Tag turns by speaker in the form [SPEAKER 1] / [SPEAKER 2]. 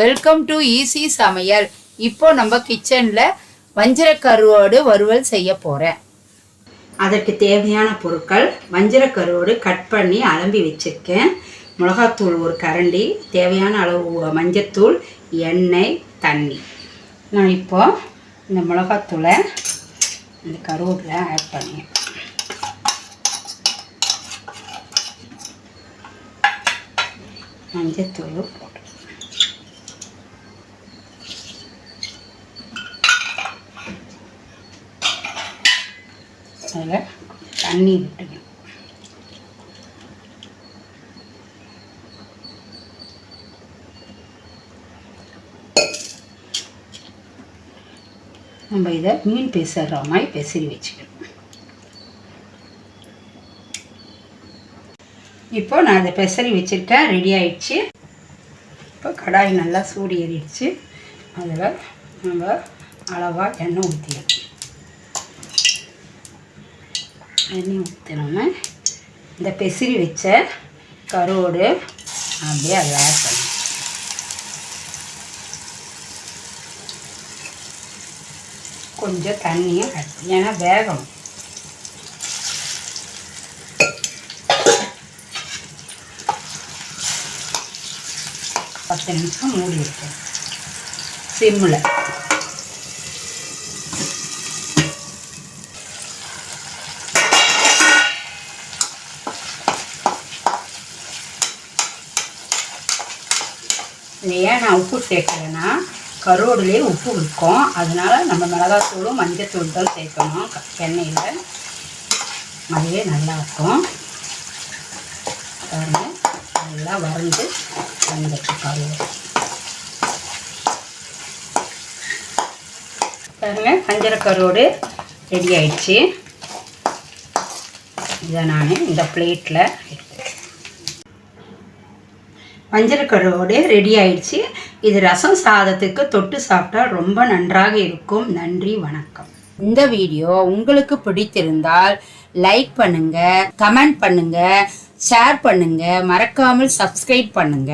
[SPEAKER 1] Welcome to easy சமையல். இப்போ நம்ம கிச்சனில் வஞ்சிர கருவோடு வறுவல் செய்ய போகிறேன்
[SPEAKER 2] அதற்கு தேவையான பொருட்கள் வஞ்சர கருவோடு கட் பண்ணி அலம்பி வச்சுருக்கேன். மிளகாத்தூள் ஒரு கரண்டி தேவையான அளவு மஞ்சத்தூள் எண்ணெய் தண்ணி. நான் இப்போ இந்த மிளகாத்தூளை இந்த கருவேப்பில் ஆட் பண்ணி மஞ்சத்தூள் அதில் தண்ணி விட்டுக்கணும் நம்ம இதை மீன் பேசுகிற மாதிரி பெசரி வச்சுக்கணும். இப்போ நான் அதை பெசரி வச்சுருக்கேன். ரெடி ஆயிடுச்சு. இப்போ கடாய் நல்லா சூடு ஏறிடுச்சு. அதில் நம்ம அளவாக எண்ணெய் ஊற்றிடணும் எண்ணெய் ஊற்றினோன்னே இந்த பெசிரி வச்ச கருவோடு அப்படியே அதை ஆட் பண்ணி. கொஞ்சம் தண்ணியும் ஆட் பண்ணி. ஏன்னா வேகணும். பத்து நிமிஷம் மூடி வைக்கணும் சிம்மில் ஏன் நான் உப்பு சேர்க்கலைன்னா கருவோடுலேயே உப்பு இருக்கும் அதனால நம்ம மிளகாத்தூளும் மஞ்சத்தூள் தான் சேர்க்கணும். க- எண்ணெயில். அதுவே நல்லா இருக்கும். நல்லா வறண்டு வந்துட்டு கருவோடு பாருங்க வஞ்சர கருவோடு ரெடி ஆயிடுச்சு. இதை நான் இந்த பிளேட்டில் வஞ்சரக்கருவோடு ரெடி ஆயிடுச்சு. இது ரசம் சாதத்துக்கு தொட்டு சாப்பிட்டா ரொம்ப நன்றாக இருக்கும். நன்றி வணக்கம்.
[SPEAKER 1] இந்த வீடியோ உங்களுக்கு பிடித்திருந்தால் லைக் பண்ணுங்க கமெண்ட் பண்ணுங்க ஷேர் பண்ணுங்க மறக்காமல் சப்ஸ்கிரைப் பண்ணுங்க.